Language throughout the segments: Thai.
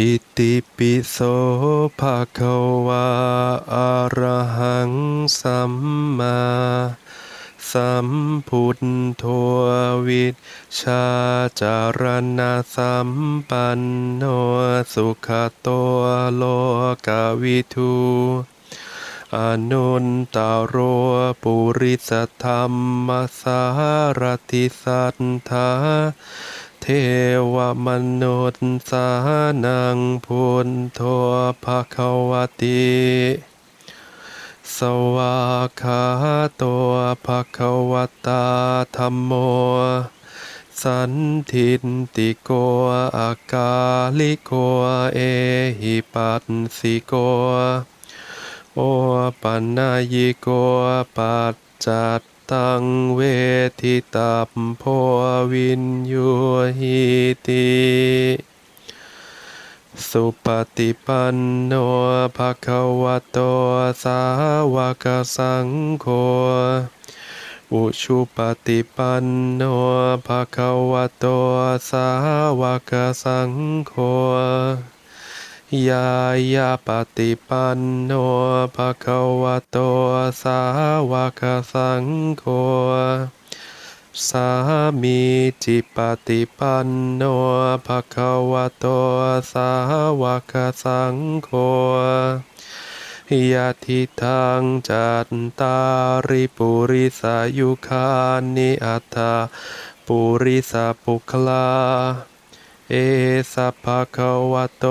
อิติปิโสภะคะวะอะระหังสัมมาสัมพุทโธวิชชาจารณะสัมปันโนสุขโตโลกวิทูอนุนตโรปุริสธรรมสารติสัทธา เทวมนุษย์สานังพุนโทภควติสวากขาโตภควตาธรรมโม สันทินติโกอากาลิโกเอหิปัสสิโก โอปัญญิโกปัจจัต ตังเวทิตาปโพวินยูหิติสุปฏิปันโนภะคะวะโตสาวกสังโฆอุชุปฏิปันโนภะคะวะโตสาวกสังโฆ ยายาปฏิปันโนภะคะวะโตสาวกสังโฆสามีจิปฏิปันโนภะคะวะโตสาวกสังโฆยะทิทางจัตตาริปุริสายุคานิอัตถาปุริสาปุคลา เอสัพพะคะวะโต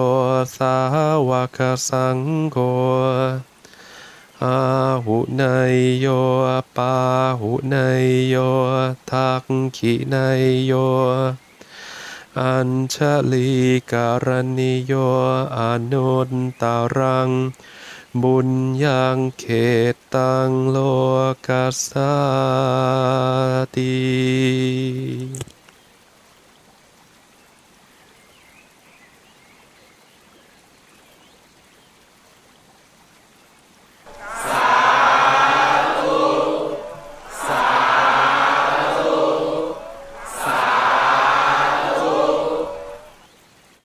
สาวกสังโฆอาหุนายโยปาหุนายโยทักขินายโย อัญชลีการณิโยอนุตตารัง บุญยังเขตตังโลกัสสติ